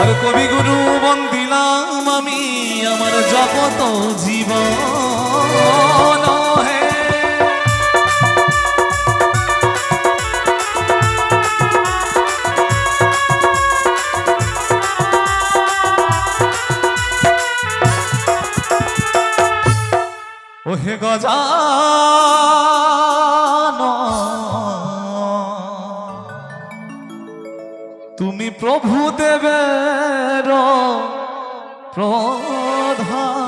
আর কবিগুরু বন্দিলাম আমি আমার জগত জীবন ওহে গজা প্রভু দেবের প্রধান।